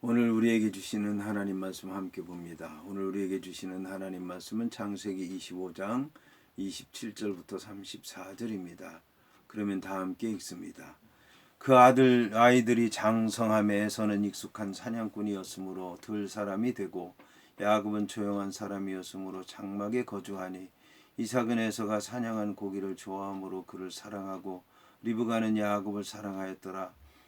오늘 우리에게 주시는 하나님 말씀 함께 봅니다. 오늘 우리에게 주시는 하나님 말씀은 창세기 25장 27절부터 34절입니다. 그러면 다 함께 읽습니다. 그 아들 아이들이 장성함에 서는 익숙한 사냥꾼이었으므로 들 사람이 되고 야곱은 조용한 사람이었으므로 장막에 거주하니 이삭은 에서가 사냥한 고기를 좋아함으로 그를 사랑하고 리브가는 야곱을 사랑하였더라.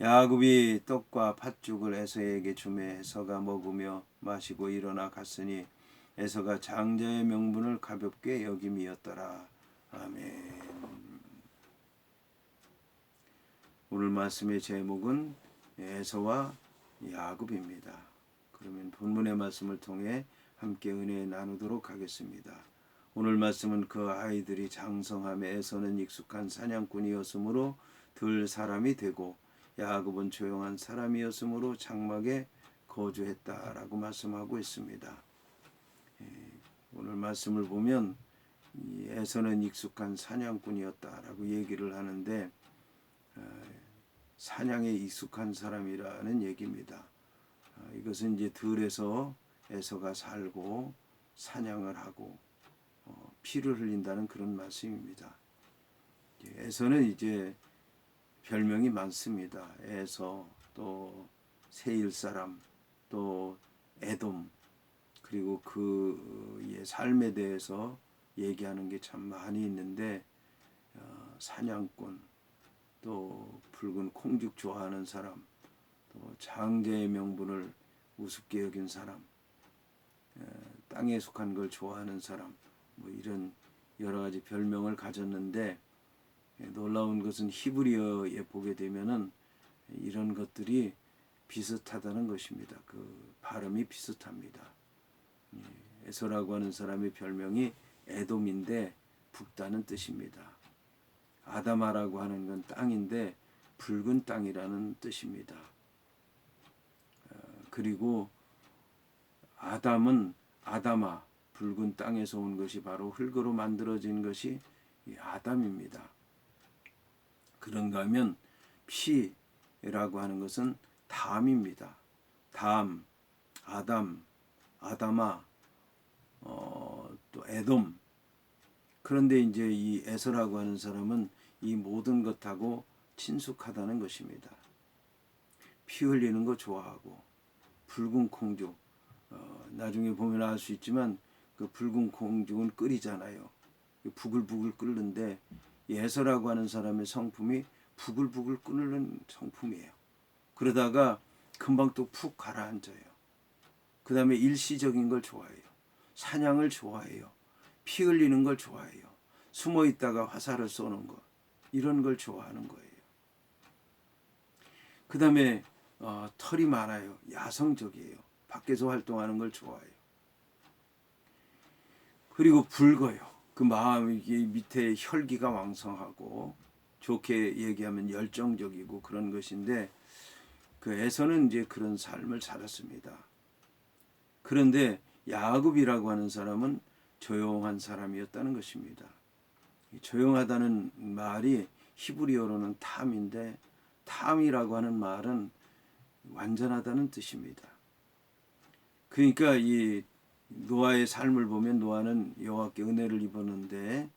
야곱이 떡과 팥죽을 에서에게 주매 에서가 먹으며 마시고 일어나 갔으니 에서가 장자의 명분을 가볍게 여김이었더라. 아멘. 오늘 말씀의 제목은 에서와 야곱입니다. 그러면 본문의 말씀을 통해 함께 은혜 나누도록 하겠습니다. 오늘 말씀은 그 아이들이 장성함에 에서는 익숙한 사냥꾼이었으므로 들 사람이 되고 야곱은 조용한 사람이었으므로 장막에 거주했다라고 말씀하고 있습니다. 예, 오늘 말씀을 보면 에서는 익숙한 사냥꾼이었다라고 얘기를 하는데 어, 사냥에 익숙한 사람이라는 얘기입니다. 어, 이것은 이제 들에서 에서가 살고 사냥을 하고 어, 피를 흘린다는 그런 말씀입니다. 에서는 이제 별명이 많습니다. 에서 또 세일 사람 또 에돔 그리고 그의 삶에 대해서 얘기하는 게 참 많이 있는데 어, 사냥꾼 또 붉은 콩죽 좋아하는 사람 또 장제의 명분을 우습게 여긴 사람 에, 땅에 속한 걸 좋아하는 사람 뭐 이런 여러 가지 별명을 가졌는데 예, 놀라운 것은 히브리어에 보게 되면은 이런 것들이 비슷하다는 것입니다. 그 발음이 비슷합니다. 예, 에서라고 하는 사람의 별명이 에돔인데 붓다는 뜻입니다. 아다마라고 하는 건 땅인데 붉은 땅이라는 뜻입니다. 어, 그리고 아담은 아다마 붉은 땅에서 온 것이 바로 흙으로 만들어진 것이 아담입니다. 그런가 하면 피라고 하는 것은 담입니다. 담, 아담, 아다마, 어, 또 에돔. 그런데 이제 이 에서라고 하는 사람은 이 모든 것하고 친숙하다는 것입니다. 피 흘리는 거 좋아하고 붉은 콩죽 어, 나중에 보면 알 수 있지만 그 붉은 콩죽은 끓이잖아요. 부글부글 끓는데 예서라고 하는 사람의 성품이 부글부글 끓는 성품이에요. 그러다가 금방 또 푹 가라앉아요. 그 다음에 일시적인 걸 좋아해요. 사냥을 좋아해요. 피 흘리는 걸 좋아해요. 숨어 있다가 화살을 쏘는 것. 이런 걸 좋아하는 거예요. 그 다음에 어, 털이 많아요. 야성적이에요. 밖에서 활동하는 걸 좋아해요. 그리고 붉어요. 그 마음이 밑에 혈기가 왕성하고 좋게 얘기하면 열정적이고 그런 것인데 그 에서는 이제 그런 삶을 살았습니다. 그런데 야곱이라고 하는 사람은 조용한 사람이었다는 것입니다. 조용하다는 말이 히브리어로는 탐인데 탐이라고 하는 말은 완전하다는 뜻입니다. 그러니까 이 노아의 삶을 보면 노아는 여호와께 은혜를 입었는데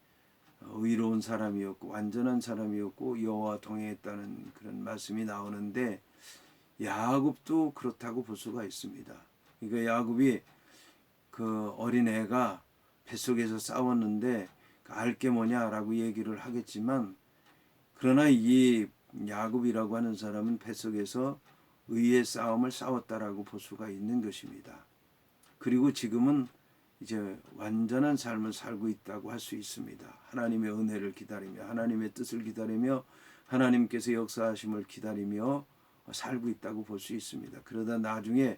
어, 의로운 사람이었고 완전한 사람이었고 여호와 동행했다는 그런 말씀이 나오는데 야곱도 그렇다고 볼 수가 있습니다. 그러니까 야곱이 그 어린 애가 뱃속에서 싸웠는데 그 알게 뭐냐라고 얘기를 하겠지만 그러나 이 야곱이라고 하는 사람은 뱃속에서 의의 싸움을 싸웠다라고 볼 수가 있는 것입니다. 그리고 지금은 이제 완전한 삶을 살고 있다고 할 수 있습니다. 하나님의 은혜를 기다리며 하나님의 뜻을 기다리며 하나님께서 역사하심을 기다리며 살고 있다고 볼 수 있습니다. 그러다 나중에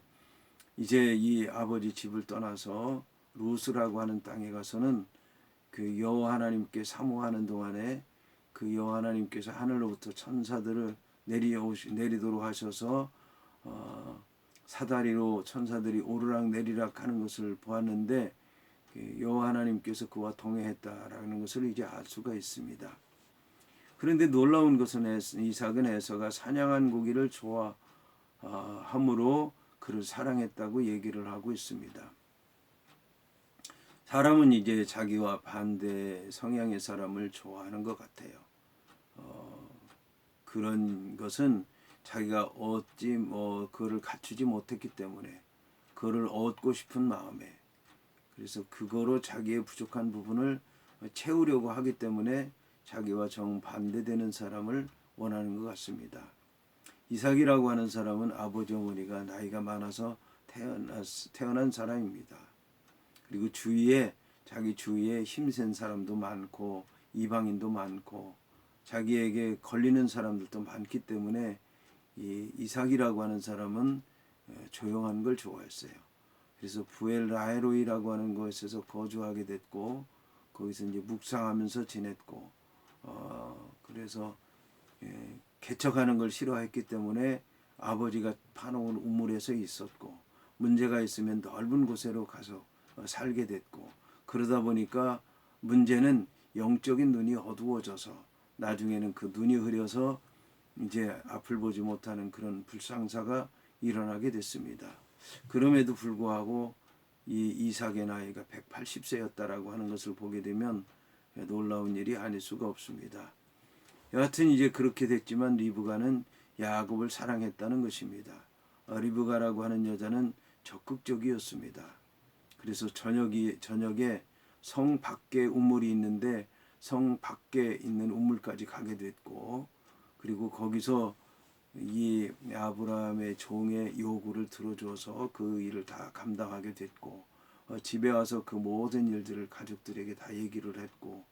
이제 이 아버지 집을 떠나서 루스라고 하는 땅에 가서는 그 여호와 하나님께 사모하는 동안에 그 여호와 하나님께서 하늘로부터 천사들을 내리오시 내리도록 하셔서 어, 사다리로 천사들이 오르락 내리락 하는 것을 보았는데 그 여호와 하나님께서 그와 동행했다라는 것을 이제 알 수가 있습니다. 그런데 놀라운 것은 이삭은 에서가 사냥한 고기를 좋아함으로 그를 사랑했다고 얘기를 하고 있습니다. 사람은 이제 자기와 반대 성향의 사람을 좋아하는 것 같아요. 어, 그런 것은 자기가 얻지 뭐 그를 갖추지 못했기 때문에 그를 얻고 싶은 마음에 그래서 그거로 자기의 부족한 부분을 채우려고 하기 때문에 자기와 정반대되는 사람을 원하는 것 같습니다. 이삭이라고 하는 사람은 아버지 어머니가 나이가 많아서 태어났, 태어난 사람입니다. 그리고 주위에 자기 주위에 힘센 사람도 많고 이방인도 많고 자기에게 걸리는 사람들도 많기 때문에 이 이삭이라고 하는 사람은 어, 조용한 걸 좋아했어요. 그래서 부엘 라에로이라고 하는 곳에서 거주하게 됐고 거기서 이제 묵상하면서 지냈고 어 그래서 예, 개척하는 걸 싫어했기 때문에 아버지가 파놓은 우물에서 있었고 문제가 있으면 넓은 곳으로 가서 어, 살게 됐고 그러다 보니까 문제는 영적인 눈이 어두워져서 나중에는 그 눈이 흐려서 이제 앞을 보지 못하는 그런 불상사가 일어나게 됐습니다. 그럼에도 불구하고 이 이삭의 나이가 180세였다라고 하는 것을 보게 되면 놀라운 일이 아닐 수가 없습니다. 여하튼 이제 그렇게 됐지만 리브가는 야곱을 사랑했다는 것입니다. 어, 리브가라고 하는 여자는 적극적이었습니다. 그래서 저녁이 저녁에 성 밖에 우물이 있는데 성 밖에 있는 우물까지 가게 됐고 그리고 거기서 이 아브라함의 종의 요구를 들어줘서 그 일을 다 감당하게 됐고 어, 집에 와서 그 모든 일들을 가족들에게 다 얘기를 했고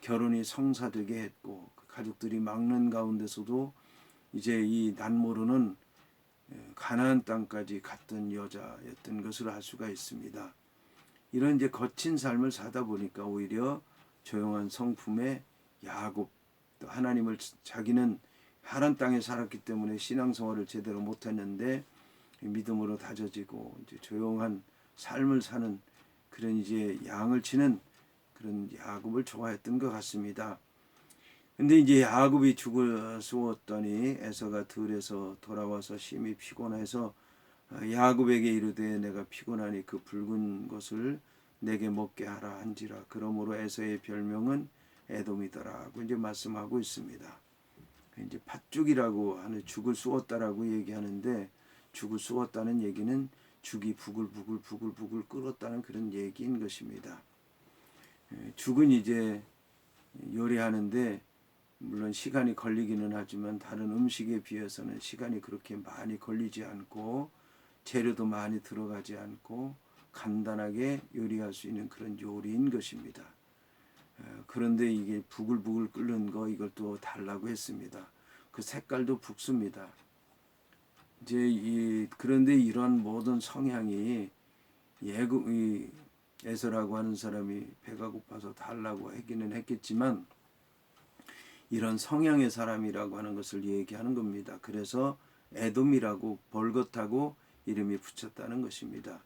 결혼이 성사되게 했고 그 가족들이 막는 가운데서도 이제 이 난모르는 가나안 땅까지 갔던 여자였던 것을 알 수가 있습니다. 이런 이제 거친 삶을 사다 보니까 오히려 조용한 성품의 야곱 또 하나님을 자기는 하란 땅에 살았기 때문에 신앙생활을 제대로 못했는데 믿음으로 다져지고 이제 조용한 삶을 사는 그런 이제 양을 치는 그런 야곱을 좋아했던 것 같습니다. 근데 이제 야곱이 죽었으었더니 에서가 들에서 돌아와서 심히 피곤해서 어, 야곱에게 이르되 내가 피곤하니 그 붉은 것을 내게 먹게 하라 한지라 그러므로 에서의 별명은 에돔이더라고 이제 말씀하고 있습니다. 이제 팥죽이라고 하는 죽을 쑤었다라고 얘기하는데 죽을 쑤었다는 얘기는 죽이 부글부글 부글부글 끓었다는 그런 얘기인 것입니다. 예, 죽은 이제 요리하는데 물론 시간이 걸리기는 하지만 다른 음식에 비해서는 시간이 그렇게 많이 걸리지 않고 재료도 많이 들어가지 않고 간단하게 요리할 수 있는 그런 요리인 것입니다. 어, 그런데 이게 부글부글 끓는 거 이걸 또 달라고 했습니다. 그 색깔도 붉습니다. 이제 이 그런데 이런 모든 성향이 예고 이 에서라고 하는 사람이 배가 고파서 달라고 하기는 했겠지만 이런 성향의 사람이라고 하는 것을 얘기하는 겁니다. 그래서 에돔이라고 벌겋다고 이름이 붙였다는 것입니다.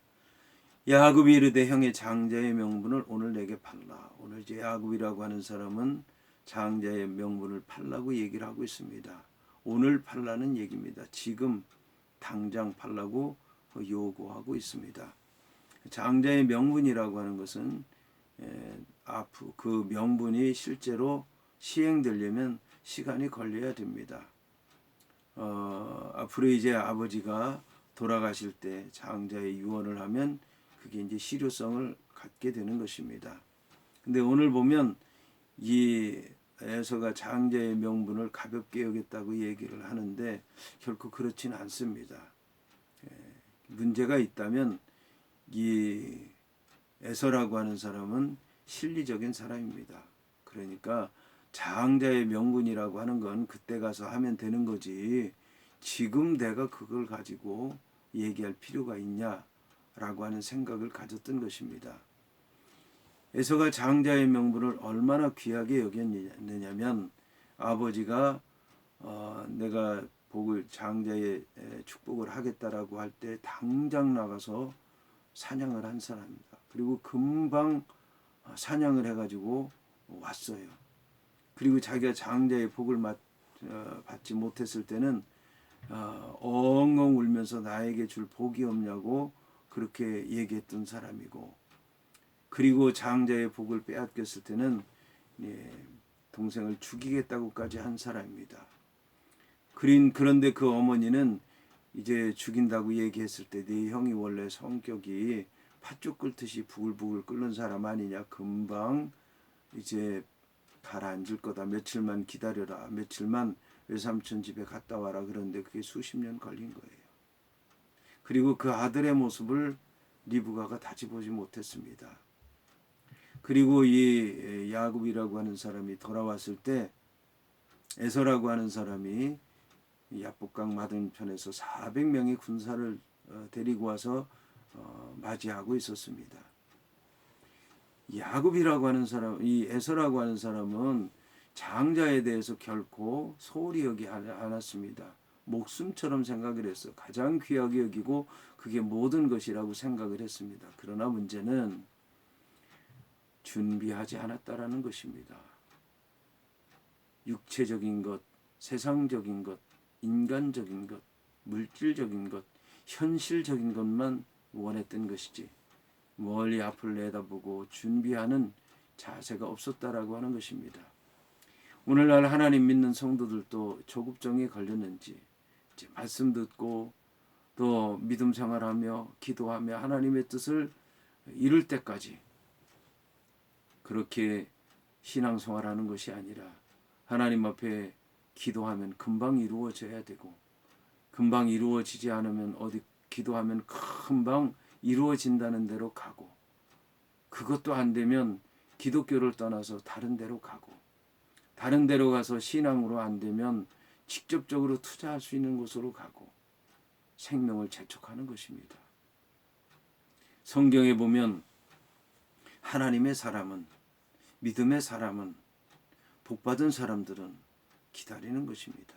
야곱이 이르되 형의 장자의 명분을 오늘 내게 팔라. 오늘 이제 야곱이라고 하는 사람은 장자의 명분을 팔라고 얘기를 하고 있습니다. 오늘 팔라는 얘기입니다. 지금 당장 팔라고 요구하고 있습니다. 장자의 명분이라고 하는 것은 에, 앞, 그 명분이 실제로 시행되려면 시간이 걸려야 됩니다. 어, 앞으로 이제 아버지가 돌아가실 때 장자의 유언을 하면 그게 이제 실효성을 갖게 되는 것입니다. 근데 오늘 보면 이 에서가 장자의 명분을 가볍게 여겼다고 얘기를 하는데 결코 그렇지는 않습니다. 예, 문제가 있다면 이 에서라고 하는 사람은 실리적인 사람입니다. 그러니까 장자의 명분이라고 하는 건 그때 가서 하면 되는 거지. 지금 내가 그걸 가지고 얘기할 필요가 있냐 라고 하는 생각을 가졌던 것입니다. 에서가 장자의 명분을 얼마나 귀하게 여겼느냐면 아버지가 어, 내가 복을 장자의 에, 축복을 하겠다라고 할 때 당장 나가서 사냥을 한 사람입니다. 그리고 금방 어, 사냥을 해가지고 왔어요. 그리고 자기가 장자의 복을 받, 어, 받지 못했을 때는 어, 엉엉 울면서 나에게 줄 복이 없냐고 그렇게 얘기했던 사람이고 그리고 장자의 복을 빼앗겼을 때는 예, 동생을 죽이겠다고까지 한 사람입니다. 그린 그런데 그 어머니는 이제 죽인다고 얘기했을 때 네 형이 원래 성격이 팥죽 끓듯이 부글부글 끓는 사람 아니냐 금방 이제 가라앉을 거다 며칠만 기다려라 며칠만 외삼촌 집에 갔다 와라 그런데 그게 수십 년 걸린 거예요. 그리고 그 아들의 모습을 리브가가 다시 보지 못했습니다. 그리고 이 야곱이라고 하는 사람이 돌아왔을 때 에서라고 하는 사람이 야복강 맞은편에서 400명의 군사를 어, 데리고 와서 어, 맞이하고 있었습니다. 야곱이라고 하는 사람, 이 에서라고 하는 사람은 장자에 대해서 결코 소홀히 여기 않았습니다. 목숨처럼 생각을 했어. 가장 귀하게 여기고 그게 모든 것이라고 생각을 했습니다. 그러나 문제는 준비하지 않았다라는 것입니다. 육체적인 것, 세상적인 것, 인간적인 것, 물질적인 것, 현실적인 것만 원했던 것이지 멀리 앞을 내다보고 준비하는 자세가 없었다라고 하는 것입니다. 오늘날 하나님 믿는 성도들도 조급정에 걸렸는지 말씀 듣고 또 믿음 생활하며 기도하며 하나님의 뜻을 이룰 때까지 그렇게 신앙 생활하는 것이 아니라 하나님 앞에 기도하면 금방 이루어져야 되고 금방 이루어지지 않으면 어디 기도하면 금방 이루어진다는 대로 가고 그것도 안 되면 기독교를 떠나서 다른 데로 가고 다른 데로 가서 신앙으로 안 되면 직접적으로 투자할 수 있는 곳으로 가고 생명을 재촉하는 것입니다. 성경에 보면 하나님의 사람은 믿음의 사람은 복받은 사람들은 기다리는 것입니다.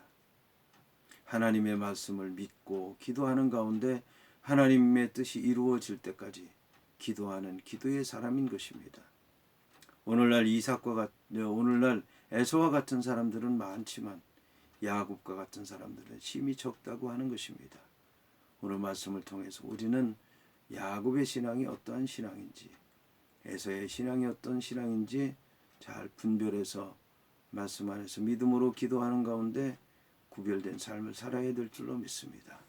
하나님의 말씀을 믿고 기도하는 가운데 하나님의 뜻이 이루어질 때까지 기도하는 기도의 사람인 것입니다. 오늘날 이삭과 같 오늘날 에서와 같은 사람들은 많지만 야곱과 같은 사람들은 심히 적다고 하는 것입니다. 오늘 말씀을 통해서 우리는 야곱의 신앙이 어떠한 신앙인지 에서의 신앙이 어떤 신앙인지 잘 분별해서 말씀 안에서 믿음으로 기도하는 가운데 구별된 삶을 살아야 될 줄로 믿습니다.